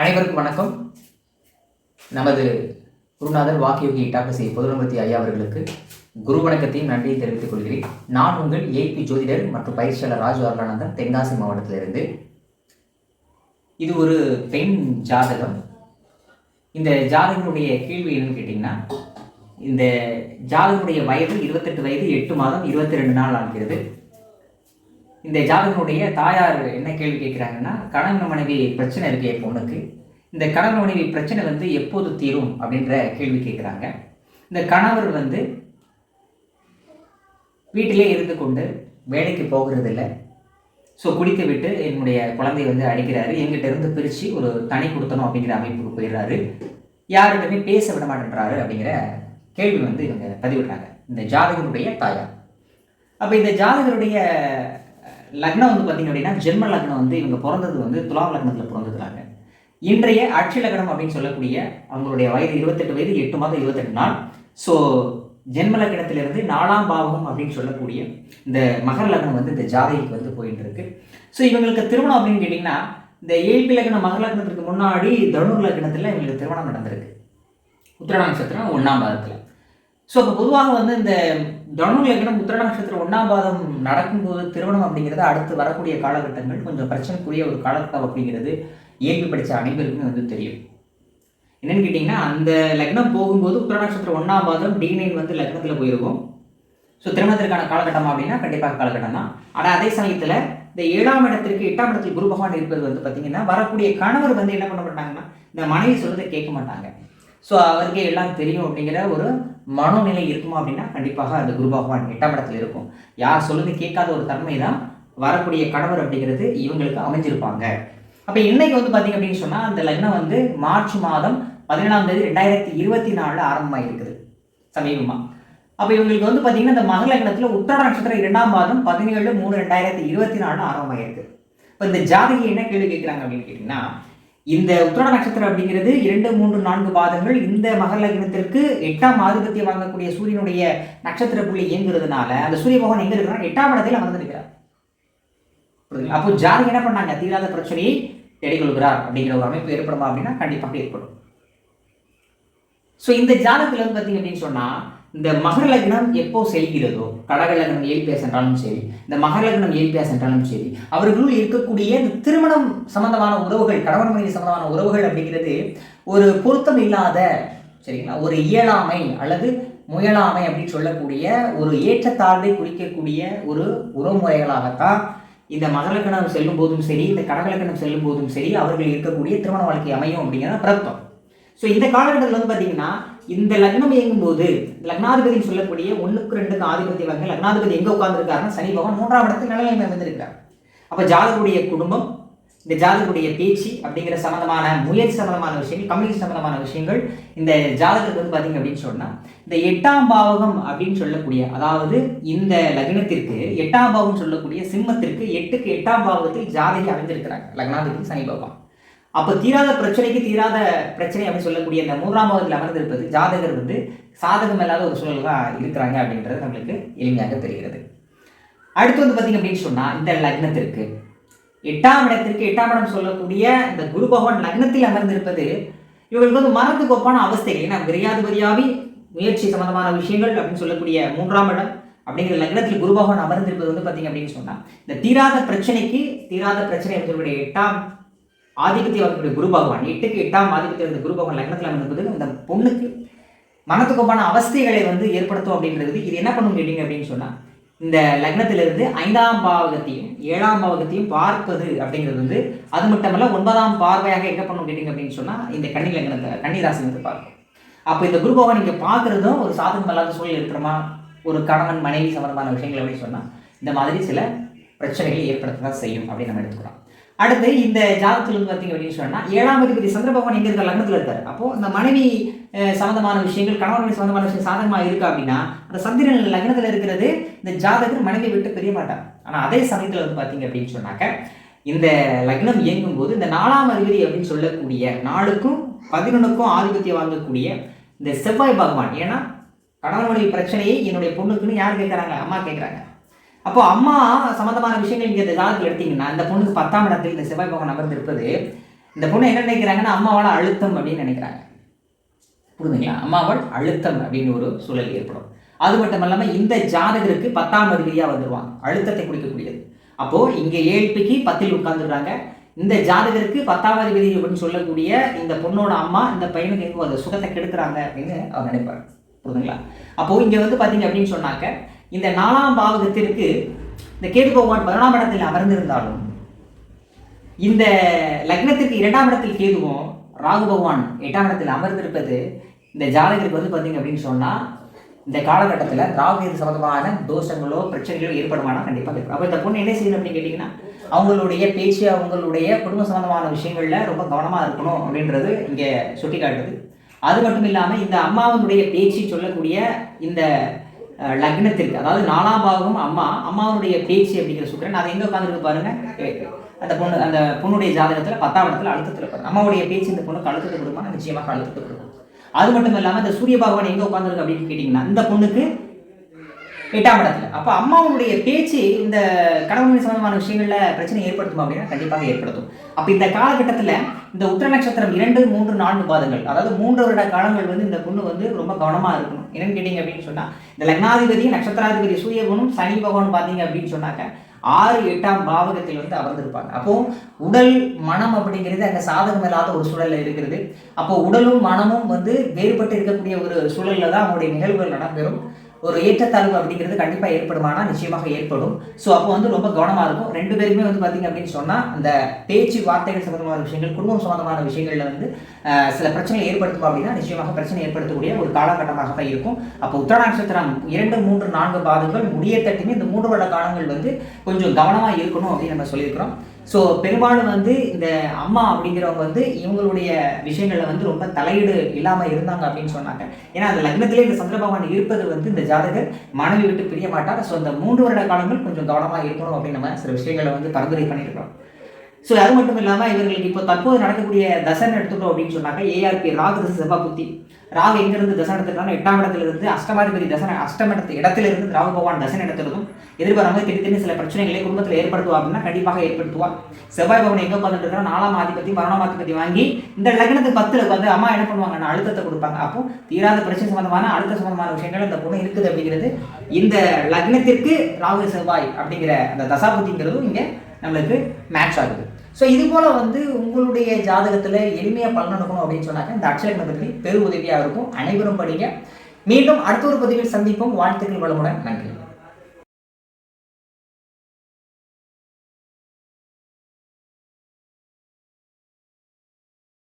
அனைவருக்கும் வணக்கம். நமது குருநாதர் வாக்கியோகி டாக்டர் பொதுநம்பத்தி ஐயா அவர்களுக்கு குரு வணக்கத்தையும் நன்றியை தெரிவித்துக் கொள்கிறேன். நான் உங்கள் ஏபி ஜோதிடர் மற்றும் பயிற்சியாளர் ராஜு அருளானந்தன் தென்காசி மாவட்டத்திலிருந்து. இது ஒரு பெண் ஜாதகம். இந்த ஜாதகனுடைய கேள்வி என்னன்னு கேட்டிங்கன்னா இந்த ஜாதகனுடைய வயது இருபத்தெட்டு வயது எட்டு மாதம் இருபத்தி ரெண்டு நாள் ஆகிறது. இந்த ஜாதகனுடைய தாயார் என்ன கேள்வி கேட்குறாங்கன்னா கணவன் மனைவி பிரச்சனை இருக்கு என் பொண்ணுக்கு. இந்த கணவன் மனைவி பிரச்சனை வந்து எப்போது தீரும் அப்படின்ற கேள்வி கேட்குறாங்க. இந்த கணவர் வந்து வீட்டிலே இருந்து கொண்டு வேலைக்கு போகிறது இல்லை ஸோ குடித்து விட்டு என்னுடைய குழந்தைய வந்து அடிக்கிறாரு. எங்கிட்ட இருந்து பிரித்து ஒரு தனி கொடுத்தணும் அப்படிங்கிற அமைப்புக்கு போயிடுறாரு. யாருமே பேச விட மாட்டேன்றாரு அப்படிங்கிற கேள்வி வந்து இவங்க பதிவிடுறாங்க. இந்த ஜாதகனுடைய தாயார். அப்போ இந்த ஜாதகருடைய லக்னம் வந்து பார்த்தீங்க அப்படின்னா ஜென்ம லக்னம் வந்து இவங்க பிறந்தது வந்து துலாம் லக்னத்தில் பிறந்ததுறாங்க இன்றைய அட்சி லக்னம் அப்படின்னு சொல்லக்கூடிய அவங்களுடைய வயது இருபத்தெட்டு வயது எட்டு மாதம் இருபத்தெட்டு நாள். ஸோ ஜென்ம லக்னத்திலிருந்து நாலாம் பாவம் அப்படின்னு சொல்லக்கூடிய இந்த மகர லக்னம் வந்து இந்த ஜாதகிக்கு வந்து போயிட்டு இருக்கு ஸோ இவங்களுக்கு திருமணம் அப்படின்னு கேட்டிங்கன்னா இந்த ஏழ்பி லக்னம் மகர லக்னத்துக்கு முன்னாடி தனுர் லக்னத்தில் இவங்களுக்கு திருமணம் நடந்திருக்கு. உத்திரா நட்சத்திரம் ஒன்றாம் பாதத்தில். ஸோ இப்போ பொதுவாக வந்து இந்த தனு லக்னம் உத்திர நட்சத்திரம் ஒன்றாம் பாதம் நடக்கும்போது திருமணம் அப்படிங்கிறது அடுத்து வரக்கூடிய காலகட்டங்கள். கொஞ்சம் பிரச்சனைக்குரிய ஒரு காலகட்டம் அப்படிங்கிறது இயல்பு படித்த அனைவருக்குமே வந்து தெரியும். என்னன்னு கேட்டிங்கன்னா அந்த லக்னம் போகும்போது உத்திர நட்சத்திரம் ஒன்றாம் பாதம் டி நைன் வந்து லக்னத்தில் போயிருக்கும். ஸோ திருமணத்திற்கான காலகட்டம் அப்படின்னா கண்டிப்பாக காலகட்டம் தான். ஆனால் அதே சமயத்தில் இந்த ஏழாம் இடத்திற்கு எட்டாம் இடத்தில் குரு பகவான் இருப்பது வந்து பார்த்தீங்கன்னா வரக்கூடிய கணவர் வந்து என்ன பண்ண மாட்டாங்கன்னா இந்த மனைவி சொல்றதை கேட்க மாட்டாங்க. ஸோ அவருக்கே எல்லாம் தெரியும் அப்படிங்கிற ஒரு மனோநிலை இருக்குமா அப்படின்னா கண்டிப்பாக அந்த குரு பகவான் எட்டாம் இடத்துல இருக்கும். யார் சொல்லுது கேட்காத ஒரு தன்மை தான் வரக்கூடிய கணவர் அப்படிங்கிறது இவங்களுக்கு அமைஞ்சிருப்பாங்க. அப்போ இன்னைக்கு வந்து பார்த்தீங்க அப்படின்னு சொன்னால் அந்த லக்னம் வந்து மார்ச் மாதம் பதினேழாம் தேதி ரெண்டாயிரத்தி இருபத்தி நாலில் ஆரம்பமாக இருக்குது சமீபமாக அப்போ இவங்களுக்கு வந்து பார்த்தீங்கன்னா இந்த மக லக்னத்தில் உத்தர நட்சத்திரம் இரண்டாம் மாதம் பதினேழு மூணு ரெண்டாயிரத்தி இருபத்தி நாலு ஆரம்பமாக இருக்குது இப்போ இந்த ஜாதகி என்ன கேள்வி கேட்குறாங்க அப்படின்னு கேட்டிங்கன்னா இந்த உத்திராட நட்சத்திரம் அப்படிங்கிறது இரண்டு மூன்று நான்கு பாதங்கள் இந்த மகர லக்னத்திற்கு எட்டாம் ஆதிபத்தியம் வாங்கக்கூடிய சூரியனுடைய நட்சத்திர புள்ளி இயங்குறதுனால அந்த சூரிய பகவான் எங்க இருக்கிறார்? எட்டாம் இடத்தில் அமர்ந்திருக்கிறார் புரியுதுங்களா? அப்போ ஜாதகம் என்ன பண்ணாங்க? தீராத பிரச்சனையை தேடிக்கொள்கிறார் அப்படிங்கிற ஒரு அமைப்பு ஏற்படுமா அப்படின்னா கண்டிப்பாக ஏற்படும். ஸோ இந்த ஜாதகத்தில் வந்து பார்த்தீங்க அப்படின்னு சொன்னால் இந்த மகர லக்னம் எப்போ செல்கிறதோ கடக லக்னம் ஏழ்பியா சென்றாலும் சரி இந்த மகர லக்னம் ஏழ்பியா சென்றாலும் சரி அவர்களுள் இருக்கக்கூடிய இந்த திருமணம் சம்பந்தமான உறவுகள் கணவன் மனைவி சம்பந்தமான உறவுகள் அப்படிங்கிறது ஒரு பொருத்தம் இல்லாத சரிங்களா ஒரு இயலாமை அல்லது முயலாமை அப்படின்னு சொல்லக்கூடிய ஒரு ஏற்றத்தாழ்வை குறிக்கக்கூடிய ஒரு உறவுமுறைகளாகத்தான் இந்த மகலக்கணம் செல்லும் போதும் சரி இந்த கடகலக்கணம் செல்லும் போதும் சரி அவர்கள் இருக்கக்கூடிய திருமண வாழ்க்கை அமையும் அப்படிங்கிறத பிரத்தம் ஸோ இந்த காலகட்டத்தில் வந்து பார்த்தீங்கன்னா இந்த லக்னம் இயங்கும்போது லக்னாதிபதினு சொல்லக்கூடிய ஒன்றுக்கு ரெண்டுக்கு ஆதிபத்திய வகை லக்னாதிபதி எங்கே உட்காந்துருக்காருன்னா சனி பகவான் மூன்றாம் இடத்தில் நிலைமை வந்திருக்கிறார் அப்போ ஜாதகருடைய குடும்பம் இந்த ஜாதகுடைய பேச்சு அப்படிங்கிற சம்பந்தமான முயற்சி சம்பந்தமான விஷயங்கள் கம்யூனிஸ்ட் சம்பந்தமான விஷயங்கள் இந்த ஜாதகத்துக்கு வந்து பார்த்தீங்க அப்படின்னு சொன்னால் இந்த எட்டாம் பாவகம் அப்படின்னு சொல்லக்கூடிய அதாவது இந்த லக்னத்திற்கு எட்டாம் பாவம் சொல்லக்கூடிய சிம்மத்திற்கு எட்டுக்கு எட்டாம் பாவகத்தில் ஜாதகி அமைந்திருக்கிறாங்க லக்னாதிபதி சனி பகவான். அப்போ தீராத பிரச்சனைக்கு தீராத பிரச்சனை அப்படின்னு சொல்லக்கூடிய இந்த மூன்றாம் பாவத்தில் அமர்ந்திருப்பது ஜாதகர் வந்து சாதகம் இல்லாத ஒரு சூழல் தான் இருக்கிறாங்க அப்படின்றது நம்மளுக்கு எளிமையாக தெரிகிறது. அடுத்து வந்து பார்த்தீங்க அப்படின்னு சொன்னால் இந்த லக்னத்திற்கு. எட்டாம் இடத்திற்கு எட்டாம் இடம் சொல்லக்கூடிய இந்த குரு பகவான் லக்னத்தில் அமர்ந்திருப்பது இவர்களுக்கு வந்து மரத்துக்கு ஒப்பான அவஸ்தைகள் ஏன்னா விரையாதிபதியாவி முயற்சி சம்பந்தமான விஷயங்கள் அப்படின்னு சொல்லக்கூடிய மூன்றாம் இடம் அப்படிங்கிற லக்னத்தில் குரு பகவான் அமர்ந்திருப்பது வந்து பார்த்தீங்க அப்படின்னு சொன்னால் இந்த தீராத பிரச்சனைக்கு தீராத பிரச்சனை அப்படின்னு சொல்லக்கூடிய எட்டாம் ஆதிக்கத்தில் வரக்கூடிய குரு பகவான் எட்டுக்கு எட்டாம் ஆதிக்கத்தில் இருந்த குரு பகவான் லக்னத்தில் அமர்ந்திருப்பது அந்த பொண்ணுக்கு மனத்துக்கொப்பான அவஸ்தைகளை வந்து ஏற்படுத்தும் அப்படின்றது இது என்ன பண்ணும் கேட்டீங்க அப்படின்னு சொன்னால் இந்த லக்னத்திலிருந்து ஐந்தாம் பாவகத்தையும் ஏழாம் பாவகத்தையும் பார்ப்பது அப்படிங்கிறது வந்து அது மட்டுமல்ல ஒன்பதாம் பார்வையாக என்ன பண்ணும் கேட்டிங்க அப்படின்னு சொன்னால் இந்த கன்னி லக்னத்தை கன்னிராசி வந்து பார்க்கும். அப்போ இந்த குரு பகவான் இங்கே பார்க்குறதும் ஒரு சாதகம் இல்லாத சூழல் இருக்கிறமா? ஒரு கணவன் மனைவி சம்பந்தமான விஷயங்கள் அப்படின்னு சொன்னால் இந்த மாதிரி சில பிரச்சனைகளை ஏற்படுத்த தான் செய்யும் அப்படின்னு நம்ம எடுத்துக்கிறோம் அடுத்து இந்த ஜாதகத்தில் வந்து பார்த்தீங்க அப்படின்னு சொன்னால் ஏழாம் அதிபதி சந்திர பகவான் எங்கே இருக்க லக்னத்தில் இருக்கார். அப்போது இந்த மனைவி சம்மந்தமான விஷயங்கள் கணவன் சம்மந்தமான விஷயம் சாதகமாக இருக்கா அப்படின்னா அந்த சந்திரன் லக்னத்தில் இருக்கிறது இந்த ஜாதகர் மனைவி விட்டு பிரிய மாட்டார். ஆனால் அதே சமயத்தில் வந்து பார்த்தீங்க அப்படின்னு சொன்னாக்க இந்த லக்னம் இயங்கும் போது இந்த நாலாம் அதிபதி அப்படின்னு சொல்லக்கூடிய நாளுக்கும் பதினொன்றுக்கும் ஆதிபத்தியம் வாங்கக்கூடிய இந்த செவ்வாய் பகவான். ஏன்னா கணவன் மனைவி பிரச்சனையை என்னுடைய பொண்ணுக்குன்னு யார் கேட்குறாங்க அம்மா கேட்குறாங்க அப்போ அம்மா சம்மந்தமான விஷயங்கள் இங்கே இந்த ஜாதகத்தில் எடுத்தீங்கன்னா இந்த பொண்ணுக்கு பத்தாம் இடத்தில் இந்த செவ்வாய் பகவான் அமர்ந்திருப்பது இந்த பொண்ணு என்ன நினைக்கிறாங்கன்னா அம்மாவால் அழுத்தம் அப்படின்னு நினைக்கிறாங்க. புரிஞ்சுங்களா? அம்மாவால் அழுத்தம் அப்படின்னு ஒரு சூழல் ஏற்படும். அது மட்டும் இல்லாமல் இந்த ஜாதகருக்கு பத்தாம் அதிபதியாக வந்துடுவாங்க அழுத்தத்தை குடிக்கக்கூடியது. அப்போது இங்கே ஏழ்பிக்கு பத்தில் உட்காந்துடுறாங்க இந்த ஜாதகருக்கு பத்தாம் அதிபதி அப்படின்னு சொல்லக்கூடிய இந்த பொண்ணோட அம்மா இந்த பையனுக்கு எங்கே அந்த சுகத்தை கெடுக்கிறாங்க அப்படின்னு அவர் நினைப்பார் புரியுதுங்களா அப்போது இங்கே வந்து பார்த்தீங்க அப்படின்னு சொன்னாக்க இந்த நாலாம் பாவகத்திற்கு இந்த கேது பகவான் பதினாம் இடத்தில் அமர்ந்திருந்தாலும் இந்த லக்னத்திற்கு இரண்டாம் இடத்தில் கேதுவும் ராகு பகவான் எட்டாம் இடத்தில் அமர்ந்திருப்பது இந்த ஜாதகருக்கு வந்து பார்த்தீங்க அப்படின்னு சொன்னால் இந்த காலகட்டத்தில் ராகு இது சம்பந்தமான தோஷங்களோ பிரச்சனைகளோ ஏற்படுமானா கண்டிப்பாக இருக்கும் அப்போ இந்த பொண்ணு என்ன செய்யணும் அப்படின்னு கேட்டிங்கன்னா அவங்களுடைய பேச்சு அவங்களுடைய குடும்ப சம்மந்தமான விஷயங்களில் ரொம்ப கவனமாக இருக்கணும் அப்படின்றது இங்கே சுட்டி காட்டுது அது மட்டும் இல்லாமல் இந்த அம்மாவனுடைய பேச்சு சொல்லக்கூடிய இந்த லக்னத்திற்கு. அதாவது நாலாம் பாகம் அம்மா அம்மாவுடைய பேச்சு அப்படிங்கிற சுக்கரன் அதை எங்கே உட்காந்துருக்கு பாருங்க? அந்த பொண்ணு அந்த பொண்ணுடைய ஜாதகத்தில் பத்தாம் இடத்துல அழுத்தத்தில் பாருங்க அம்மாவுடைய பேச்சு இந்த பொண்ணுக்கு அழுத்தத்தை கொடுக்குமா? நிச்சயமாக அழுத்தத்தை கொடுக்கும். அது மட்டும் இல்லாமல் இந்த சூரிய பகவான் எங்கே உட்காந்துருக்கு அப்படின்னு கேட்டிங்கன்னா இந்த பொண்ணுக்கு எட்டாம் இடத்துல. அப்போ அம்மாவுடைய பேச்சு இந்த கடவுள் சம்பந்தமான விஷயங்கள்ல பிரச்சனை ஏற்படுத்தும் அப்படின்னா கண்டிப்பாக ஏற்படுத்தும். அப்போ இந்த காலகட்டத்தில் இந்த உத்திர நட்சத்திரம் இரண்டு மூன்று நான்கு பாதங்கள் அதாவது மூன்று வருட காலங்கள் வந்து இந்த பொண்ணு வந்து ரொம்ப கவனமாக இருக்கணும். என்னன்னு கேட்டீங்க அப்படின்னு சொன்னால் இந்த லக்னாதிபதி நட்சத்திராதிபதி சூரியகுணம் சனி பகவான் பார்த்தீங்க அப்படின்னு சொன்னாக்க ஆறு எட்டாம் பாவகத்தில் வந்து அமர்ந்திருப்பாங்க. அப்போ உடல் மனம் அப்படிங்கிறது அங்கே சாதகம் இல்லாத ஒரு சூழல்ல இருக்கிறது. அப்போ உடலும் மனமும் வந்து வேறுபட்டு இருக்கக்கூடிய ஒரு சூழல்ல தான் அவங்களுடைய நிகழ்வுகள் நடைபெறும். ஒரு ஏற்றத்தாழ்வு அப்படிங்கிறது கண்டிப்பாக ஏற்படுமானா நிச்சயமாக ஏற்படும். ஸோ அப்போ வந்து ரொம்ப கவனமாக இருக்கும். ரெண்டு பேருமே வந்து பார்த்தீங்க அப்படின்னு சொன்னால் அந்த பேச்சு வார்த்தைகள் சம்பந்தமான விஷயங்கள் குடும்பம் சம்பந்தமான விஷயங்களில் வந்து சில பிரச்சனைகள் ஏற்படுத்தும் அப்படின்னா நிச்சயமாக பிரச்சனை ஏற்படுத்தக்கூடிய ஒரு காலகட்டமாக தான் இருக்கும். அப்போ உத்தர நட்சத்திரம் இரண்டு மூன்று நான்கு பாதங்கள் முடிய தட்டுமே இந்த மூன்று வருட காலங்கள் வந்து கொஞ்சம் கவனமாக இருக்கணும் அப்படின்னு நம்ம சொல்லியிருக்கிறோம். ஸோ பெரும்பாலும் வந்து இந்த அம்மா அப்படிங்கிறவங்க வந்து இவங்களுடைய விஷயங்களில் வந்து ரொம்ப தலையீடு இல்லாமல் இருந்தாங்க அப்படின்னு சொன்னாங்க. ஏன்னா அந்த லக்னத்திலே இந்த சந்திர பகவான் இருப்பது வந்து இந்த ஜாதகர் மனைவி விட்டு பிரிய மாட்டார் ஸோ அந்த மூன்று வருட காலங்கள் கொஞ்சம் கவனமாக இருக்கணும் அப்படின்னு நம்ம சில விஷயங்களை வந்து பரிந்துரை பண்ணியிருக்கிறோம். ஸோ அது மட்டும் இல்லாமல் இவர்களுக்கு இப்போ தற்போது நடக்கக்கூடிய தசன் எடுத்துட்டோம் அப்படின்னு சொன்னாக்க ஏஆர்பி ராகு தசை செவ்வாய் புத்தி. ராகு எங்கிருந்து தசன் எடுத்துட்டாலும் எட்டாம் இடத்துல இருந்து அஷ்டமாதிபதி தசன அஷ்டம் இடத்து இடத்துல இருந்து ராகு பகவான் தசன் எடுத்துறதும் எதிர்பாராமல் திடீர்னு சில பிரச்சனைகளை குடும்பத்தில் ஏற்படுத்துவா அப்படின்னா கண்டிப்பாக ஏற்படுத்துவார் செவ்வாய் பவன் எங்கே உட்காந்துட்டு இருக்கா நாலாம் ஆதிபதி மரணம் ஆதிபதி வாங்கி இந்த லக்னத்துக்கு பத்தில் வந்து அம்மா என்ன பண்ணுவாங்கன்னா அழுத்தத்தை கொடுப்பாங்க. அப்போ தீராத பிரச்சனை சம்பந்தமான அழுத்த சம்பந்தமான விஷயங்கள் இந்த பொண்ணு இருக்குது அப்படிங்கிறது இந்த லக்னத்திற்கு ராகு செவ்வாய் அப்படிங்கிற அந்த தசாபுத்திங்கிறதும் இங்கே நம்மளுக்கு மேட்ச் ஆகுது. ஸோ இது போல் வந்து உங்களுடைய ஜாதகத்தில் எளிமையாக பலன் அப்படின்னு சொன்னாக்க இந்த அக்ஷய பற்றி பெரு உதவியாக இருக்கும். அனைவரும் படிங்க. மீண்டும் அடுத்த ஒரு பதிவில் சந்திப்போம். வாழ்த்துக்கள் வளமுடன். நன்றி.